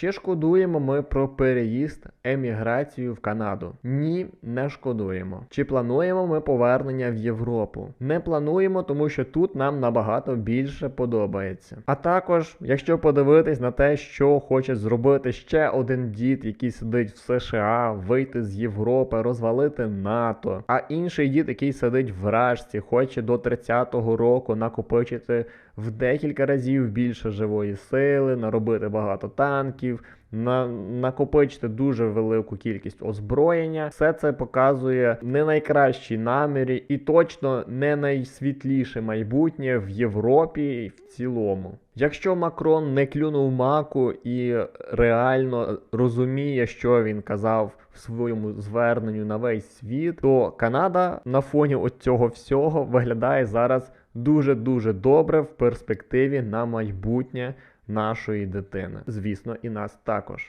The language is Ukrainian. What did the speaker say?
Чи шкодуємо ми про переїзд еміграцію в Канаду? Ні, не шкодуємо. Чи плануємо ми повернення в Європу? Не плануємо, тому що тут нам набагато більше подобається. А також, якщо подивитись на те, що хоче зробити ще один дід, який сидить в США, вийти з Європи, розвалити НАТО, а інший дід, який сидить в Рашці, хоче до 30-го року накопичити в декілька разів більше живої сили, наробити багато танків, you на, накопичити дуже велику кількість озброєння. Все це показує не найкращі наміри і точно не найсвітліше майбутнє в Європі в цілому. Якщо Макрон не клюнув маку і реально розуміє, що він казав в своєму зверненню на весь світ, то Канада на фоні от цього всього виглядає зараз дуже дуже добре в перспективі на майбутнє нашої дитини. Звісно, і нас також.